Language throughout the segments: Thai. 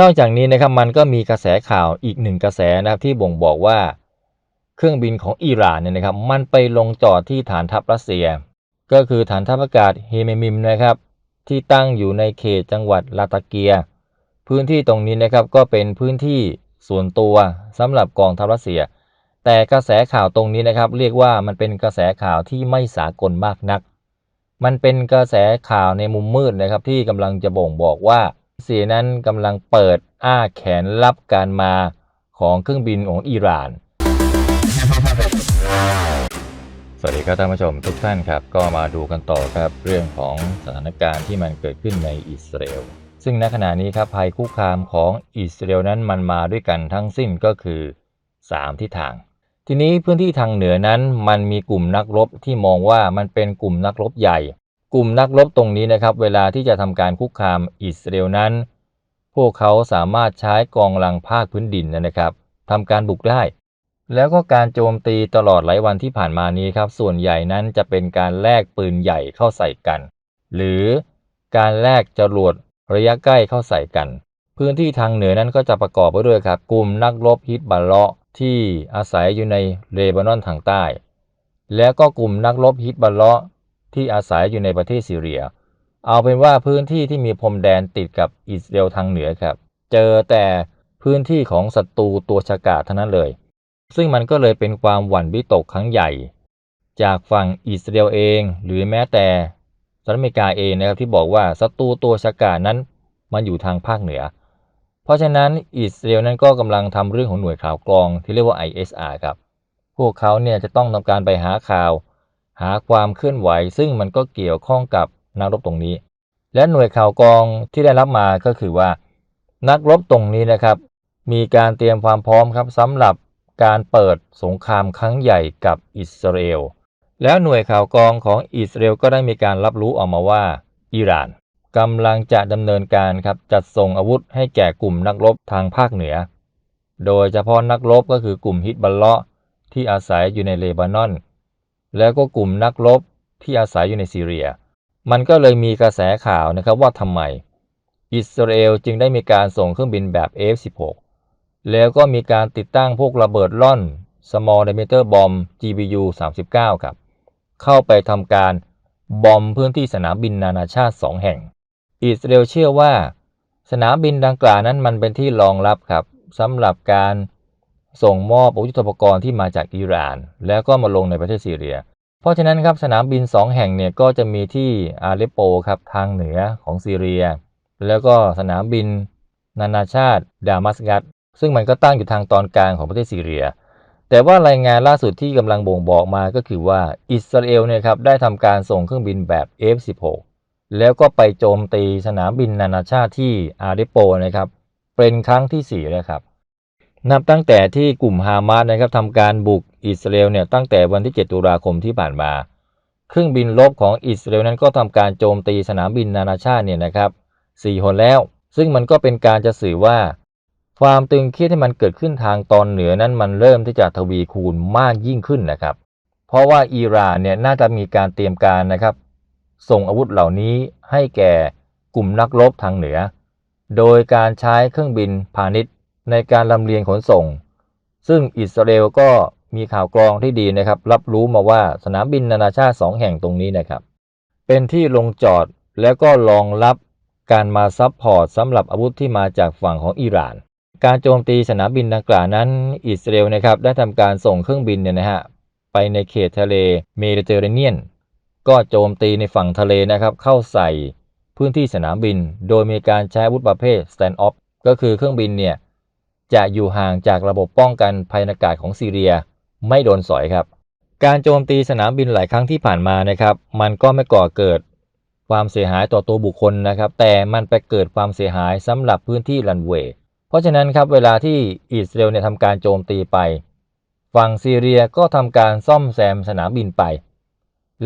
นอกจากนี้นะครับมันก็มีกระแสข่าวอีกหนึ่งกระแสนะครับที่บ่งบอกว่า เครื่องบินของอิหร่านเนี่ยนะครับ มันไปลงจอดที่ฐานทัพรัสเซีย ก็คือฐานทัพอากาศเฮเมมิมนะครับ ที่ตั้งอยู่ในเขตจังหวัดลาตาเกีย พื้นที่ตรงนี้นะครับก็เป็นพื้นที่ส่วนตัวสำหรับกองทัพรัสเซีย แต่กระแสข่าวตรงนี้นะครับ เรียกว่ามันเป็นกระแสข่าวที่ไม่สากลมากนัก มันเป็นกระแสข่าวในมุมมืดนะครับที่กำลังจะบ่งบอกว่า ซียนั้นกำลังเปิดอ้าแขนรับการมาของเครื่องบินของอิหร่าน สวัสดีครับท่านผู้ชมทุกท่านครับ ก็มาดูกันต่อครับเรื่องของสถานการณ์ที่มันเกิดขึ้นในอิสราเอล ซึ่งณขณะนี้ครับภัยคุกคามของอิสราเอลนั้นมันมาด้วยกันทั้งสิ้นก็คือ 3 ทิศทาง ทีนี้พื้นที่ทางเหนือนั้นมันมีกลุ่มนักรบที่มองว่ามันเป็นกลุ่มนักรบใหญ่ กลุ่มนักรบตรงนี้นะครับ เวลาที่จะทำการคุกคามอิสราเอลนั้น พวกเขาสามารถใช้กองรังภาคพื้นดินนะครับทำการบุกได้ แล้วก็การโจมตีตลอดหลายวันที่ผ่านมานี้ครับ ส่วนใหญ่นั้นจะเป็นการแลกปืนใหญ่เข้าใส่กัน หรือการแลกจรวดระยะใกล้เข้าใส่กัน พื้นที่ทางเหนือนั้นก็จะประกอบไปด้วยครับกลุ่มนักรบฮิตบัลเลาะที่อาศัยอยู่ในเลบานอนทางใต้ แล้วก็กลุ่มนักรบฮิตบัลเลาะ ที่อาศัยอยู่ในประเทศซีเรีย เอาเป็นว่าพื้นที่ที่มีพรมแดนติดกับอิสราเอลทางเหนือครับ เจอแต่พื้นที่ของศัตรูตัวฉกาจเท่านั้นเลย ซึ่งมันก็เลยเป็นความหวั่นวิตกครั้งใหญ่ จากฝั่งอิสราเอลเอง หรือแม้แต่สหรัฐอเมริกาเองนะครับที่บอกว่าศัตรูตัวฉกาจนั้นมันอยู่ทางภาคเหนือ เพราะฉะนั้นอิสราเอลนั้นก็กำลังทำเรื่องของหน่วยข่าวกรองที่เรียกว่า ISR ครับ พวกเขาเนี่ยจะต้องทำการไปหาข่าว หาความเคลื่อนไหว ซึ่งมันก็เกี่ยวข้องกับนักรบตรงนี้ และหน่วยข่าวกรองที่ได้รับมาก็คือว่า นักรบตรงนี้นะครับ มีการเตรียมความพร้อมครับสำหรับการเปิดสงครามครั้งใหญ่กับอิสราเอลแล้วหน่วยข่าวกรองของอิสราเอลก็ได้มีการรับรู้ออกมาว่าอิหร่านกำลังจะดำเนินการครับจัดส่งอาวุธให้แก่กลุ่มนักรบทางภาคเหนือ โดยเฉพาะนักรบก็คือกลุ่มฮิตบัลเลาะที่อาศัยอยู่ในเลบานอน แล้วก็กลุ่มนักรบที่อาศัยอยู่ในซีเรีย มันก็เลยมีกระแสข่าวนะครับว่าทำไม อิสราเอลจึงได้มีการส่งเครื่องบินแบบ F-16 แล้วก็มีการติดตั้งพวกระเบิดล่อน Small Diameter Bomb GBU 39 ครับ เข้าไปทำการบอมพื้นที่สนามบินนานาชาติ 2 แห่ง อิสราเอลเชื่อว่า สนามบินดังกล่าวนั้นมันเป็นที่รองรับครับสำหรับการ ส่งมอบอาวุธยุทโธปกรณ์ที่มาจากอิหร่าน แล้วก็มาลงในประเทศซีเรีย เพราะฉะนั้นครับสนามบิน 2 แห่งเนี่ยก็จะมีที่อาเลปโปครับทางเหนือของซีเรีย แล้วก็สนามบิน นานาชาติดามัสกัสซึ่งมันก็ตั้งอยู่ทางตอนกลางของประเทศซีเรีย แต่ว่ารายงานล่าสุดที่กำลังบ่งบอกมาก็คือว่าอิสราเอลเนี่ยครับได้ทำการส่งเครื่องบินแบบ F-16 แล้วก็ไปโจมตีสนามบินนานาชาติที่อาเลปโปนะครับเป็นครั้งที่4แล้วครับ นับตั้งแต่ที่กลุ่มฮามาสนะครับทำการบุกอิสราเอลเนี่ยตั้งแต่วันที่ 7 ตุลาคมที่ผ่านมา เครื่องบินลบของอิสราเอลนั้นก็ทำการโจมตีสนามบินนานาชาติเนี่ยนะครับ4หนแล้ว ซึ่งมันก็เป็นการจะสื่อว่า ความตึงเครียดที่มันเกิดขึ้นทางตอนเหนือนั้นมันเริ่มที่จะทวีคูณมากยิ่งขึ้นนะครับ เพราะว่าอิหร่านเนี่ยน่าจะมีการเตรียมการนะครับ ส่งอาวุธเหล่านี้ให้แก่กลุ่มนักรบทางเหนือ โดยการใช้เครื่องบินพาณิชย์ ในการลำเลียงขนส่ง ซึ่งอิสราเอลก็มีข่าวกรองที่ดีนะครับ รับรู้มาว่าสนามบินนานาชาติสองแห่งตรงนี้นะครับ เป็นที่ลงจอดแล้วก็รองรับการมาซับพอร์ตสำหรับอาวุธที่มาจากฝั่งของอิหร่าน การโจมตีสนามบินดังกล่าวนั้น อิสราเอลนะครับได้ทำการส่งเครื่องบินเนี่ยนะฮะไปในเขตทะเลเมดิเตอร์เรเนียน ก็โจมตีในฝั่งทะเลนะครับเข้าใส่พื้นที่สนามบิน โดยมีการใช้อาวุธประเภท stand off ก็คือเครื่องบินเนี่ย จะอยู่ห่างจากระบบป้องกันภัยอากาศของซีเรีย ไม่โดนสอยครับ การโจมตีสนามบินหลายครั้งที่ผ่านมานะครับ มันก็ไม่ก่อเกิดความเสียหายต่อตัวบุคคลนะครับ แต่มันไปเกิดความเสียหายสำหรับพื้นที่รันเวย์ เพราะฉะนั้นครับเวลาที่อิสราเอลเนี่ยทำการโจมตีไป ฝั่งซีเรียก็ทำการซ่อมแซมสนามบินไป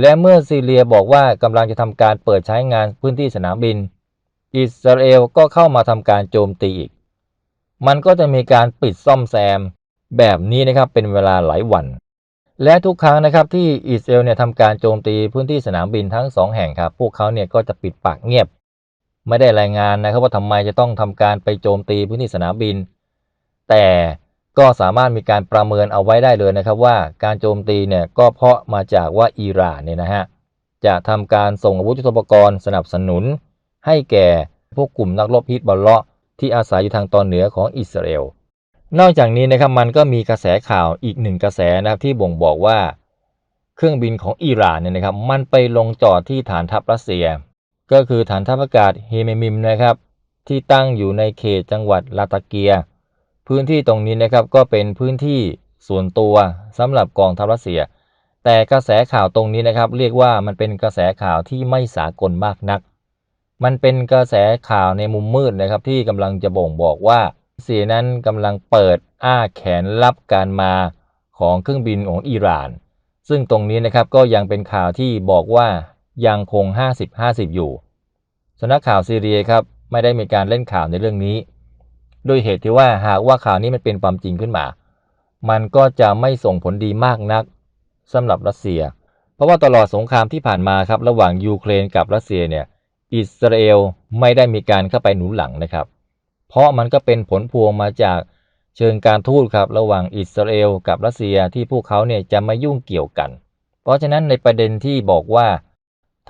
และเมื่อซีเรียบอกว่ากำลังจะทำการเปิดใช้งานพื้นที่สนามบิน อิสราเอลก็เข้ามาทำการโจมตีอีก มันก็จะมีการปิดซ่อมแซมแบบนี้นะครับเป็นเวลาหลายวัน และทุกครั้งนะครับที่อิสราเอลเนี่ยทำการโจมตีพื้นที่สนามบินทั้งสองแห่งครับพวกเขาเนี่ยก็จะปิดปากเงียบ ไม่ได้รายงานนะครับว่าทำไมจะต้องทำการไปโจมตีพื้นที่สนามบิน แต่ก็สามารถมีการประเมินเอาไว้ได้เลยนะครับว่าการโจมตีเนี่ยก็เพราะมาจากว่าอิหร่านเนี่ยนะฮะจะทำการส่งอาวุธยุทโธปกรณ์สนับสนุน ให้แก่พวกกลุ่มนักรบฮิตบอลเลาะ ที่อาศัยอยู่ทางตอนเหนือของอิสราเอล นอกจากนี้นะครับมันก็มีกระแสข่าวอีกหนึ่งกระแสนะครับที่บ่งบอกว่า เครื่องบินของอิหร่านเนี่ยนะครับมันไปลงจอดที่ฐานทัพรัสเซีย ก็คือฐานทัพอากาศเฮเมมิมนะครับที่ตั้งอยู่ในเขตจังหวัดลาตาเกีย พื้นที่ตรงนี้นะครับก็เป็นพื้นที่ส่วนตัวสำหรับกองทัพรัสเซีย แต่กระแสข่าวตรงนี้นะครับเรียกว่ามันเป็นกระแสข่าวที่ไม่สากลมากนัก มันเป็นกระแสข่าวในมุมมืดนะครับที่กำลังจะบ่งบอกว่ารัสเซียนั้นกำลังเปิดอ้าแขนรับการมาของเครื่องบินของอิหร่าน ซึ่งตรงนี้นะครับก็ยังเป็นข่าวที่บอกว่ายังคง 50-50 อยู่สำนักข่าวซีเรียครับไม่ได้มีการเล่นข่าวในเรื่องนี้ โดยเหตุที่ว่าหากว่าข่าวนี้มันเป็นความจริงขึ้นมา มันก็จะไม่ส่งผลดีมากนักสำหรับรัสเซีย เพราะว่าตลอดสงครามที่ผ่านมาครับระหว่างยูเครนกับรัสเซียเนี่ย อิสราเอลไม่ได้มีการเข้าไปหนุนหลังนะครับ เพราะมันก็เป็นผลพวงมาจากเชิงการทูตครับระหว่างอิสราเอลกับรัสเซียที่พวกเขาเนี่ยจะไม่ยุ่งเกี่ยวกัน เพราะฉะนั้นในประเด็นที่บอกว่า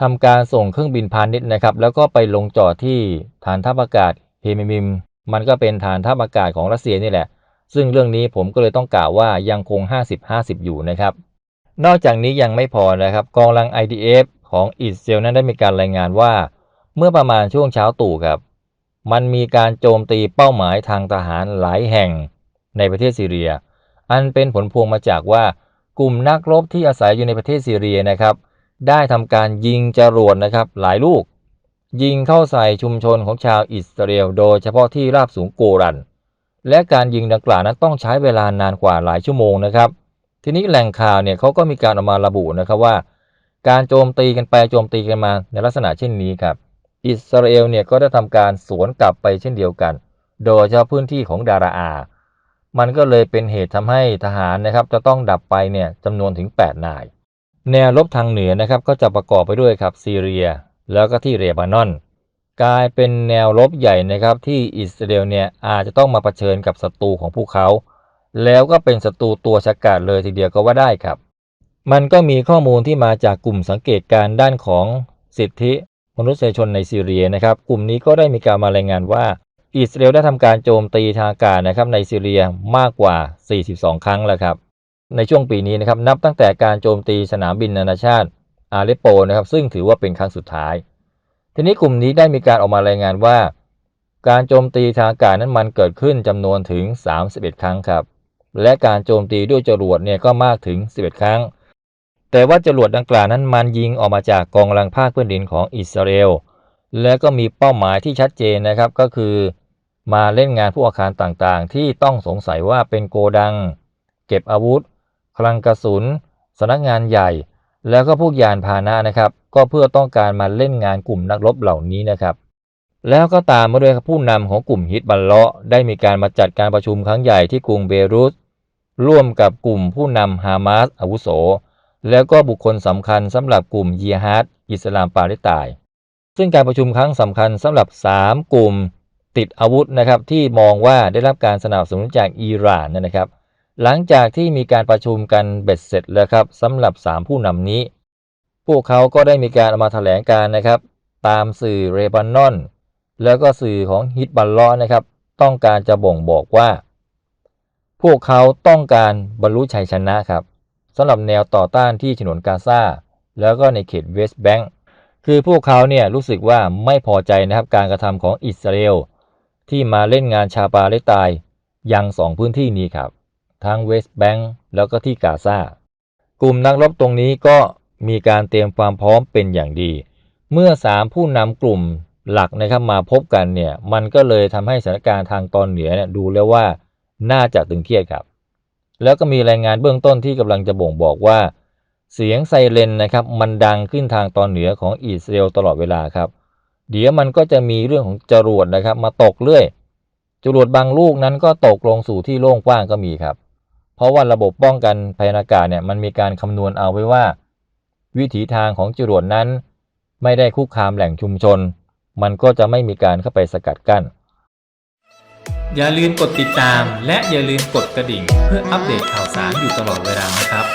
ทำการส่งเครื่องบินพาณิชย์นะครับ แล้วก็ไปลงจอดที่ฐานทัพอากาศเฮมิมิม มันก็เป็นฐานทัพอากาศของรัสเซียนี่แหละ ซึ่งเรื่องนี้ผมก็เลยต้องกล่าวว่ายังคง 50-50 อยู่นะครับ นอกจากนี้ยังไม่พอนะครับกองลัง IDF ของอิสราเอลนั้นได้มีการรายงานว่า เมื่อประมาณช่วงเช้าตู่ครับ มันมีการโจมตีเป้าหมายทางทหารหลายแห่งในประเทศซีเรีย อันเป็นผลพวงมาจากว่ากลุ่มนักรบที่อาศัยอยู่ในประเทศซีเรียนะครับ ได้ทำการยิงจรวดนะครับหลายลูก ยิงเข้าใส่ชุมชนของชาวอิสราเอลโดยเฉพาะที่ราบสูงโกรัน และการยิงดังกล่าวนั้นต้องใช้เวลานานกว่าหลายชั่วโมงนะครับ ทีนี้แหล่งข่าวเนี่ยเขาก็มีการออกมาระบุนะครับว่า การโจมตีกันไปโจมตีกันมาในลักษณะเช่นนี้ครับ อิสราเอลเนี่ยก็ได้ทำการสวนกลับไปเช่นเดียวกัน โดยเฉพาะพื้นที่ของดาราอา มันก็เลยเป็นเหตุทำให้ทหารนะครับจะต้องดับไปเนี่ยจำนวนถึง 8 นาย แนวรบทางเหนือนะครับก็จะประกอบไปด้วยครับซีเรีย แล้วก็ที่เรบานอน กลายเป็นแนวรบใหญ่นะครับที่อิสราเอลเนี่ยอาจจะต้องมาเผชิญกับศัตรูของพวกเขา แล้วก็เป็นศัตรูตัวฉกาจเลยทีเดียวก็ว่าได้ครับ มันก็มีข้อมูลที่มาจากกลุ่มสังเกตการณ์ด้านของสิทธิ มนุษยชนในซีเรียนะครับ กลุ่มนี้ก็ได้มีการมารายงานว่า อิสราเอลได้ทำการโจมตีทางอากาศนะครับในซีเรียมากกว่า 42 ครั้งแล้วครับ ในช่วงปีนี้นะครับนับตั้งแต่การโจมตีสนามบินนานาชาติอาเลปโปนะครับซึ่งถือว่าเป็นครั้งสุดท้าย ทีนี้กลุ่มนี้ได้มีการออกมารายงานว่า การโจมตีทางอากาศนั้นมันเกิดขึ้นจำนวนถึง 31 ครั้งครับ และการโจมตีด้วยจรวดเนี่ยก็มากถึง 11 ครั้ง แต่ว่าจรวดดังกล่าวนั้นมันยิงออกมาจากกองกำลังภาคพื้นดินของอิสราเอล และก็มีเป้าหมายที่ชัดเจนนะครับก็คือ มาเล่นงานผู้อาคารต่างๆ ที่ต้องสงสัยว่าเป็นโกดัง เก็บอาวุธ คลังกระสุนสำนักงานใหญ่ แล้วก็พวกยานพาหนะนะครับ ก็เพื่อต้องการมาเล่นงานกลุ่มนักรบเหล่านี้นะครับ แล้วก็ตามมาด้วยผู้นำของกลุ่มฮิตบัลเลาะได้มีการมาจัดการประชุมครั้งใหญ่ที่กรุงเบรุตร่วมกับกลุ่มผู้นำฮามาสอาวุโส แล้วก็บุคคลสำคัญสำหรับกลุ่มยีฮัดอิสลามปาเลสไตน์ซึ่งการประชุมครั้งสำคัญสำหรับ 3 กลุ่มติดอาวุธนะครับที่มองว่าได้รับการสนับสนุนจากอิหร่านนะครับ หลังจากที่มีการประชุมกันเบ็ดเสร็จแล้วครับสำหรับ 3 ผู้นำนี้ พวกเขาก็ได้มีการออกมาแถลงการนะครับ ตามสื่อเรบานอน แล้วก็สื่อของฮิตบัลลาะนะครับ ต้องการจะบ่งบอกว่า พวกเขาต้องการบรรลุชัยชนะครับ สำหรับแนวต่อต้านที่ฉนวนกาซาแล้วก็ในเขตเวสต์แบงค์คือพวกเขาเนี่ยรู้สึกว่าไม่พอใจนะครับการกระทำของอิสราเอลที่มาเล่นงานชาปาเลสไตน์ยังสองพื้นที่นี้ครับ ทั้งเวสต์แบงค์แล้วก็ที่กาซากลุ่มนักรบตรงนี้ก็มีการเตรียมความพร้อมเป็นอย่างดี เมื่อสามผู้นำกลุ่มหลักนะครับมาพบกันเนี่ยมันก็เลยทำให้สถานการณ์ทางตอนเหนือเนี่ยดูแล้วว่าน่าจะตึงเครียดครับ แล้วก็มีรายงานเบื้องต้นที่กำลังจะบ่งบอกว่า เสียงไซเรนนะครับมันดังขึ้นทางตอนเหนือของอิสราเอลตลอดเวลาครับ เดี๋ยวมันก็จะมีเรื่องของจรวดนะครับ มาตกเรื่อย จรวดบางลูกนั้นก็ตกลงสู่ที่โล่งกว้างก็มีครับ เพราะว่าระบบป้องกันภัยอากาศเนี่ยมันมีการคำนวณเอาไว้ว่า วิถีทางของจรวดนั้น ไม่ได้คุกคามแหล่งชุมชน มันก็จะไม่มีการเข้าไปสกัดกั้น อย่าลืมกดติดตาม และอย่าลืมกดกระดิ่ง เพื่ออัปเดตข่าวสารอยู่ตลอดเวลานะครับ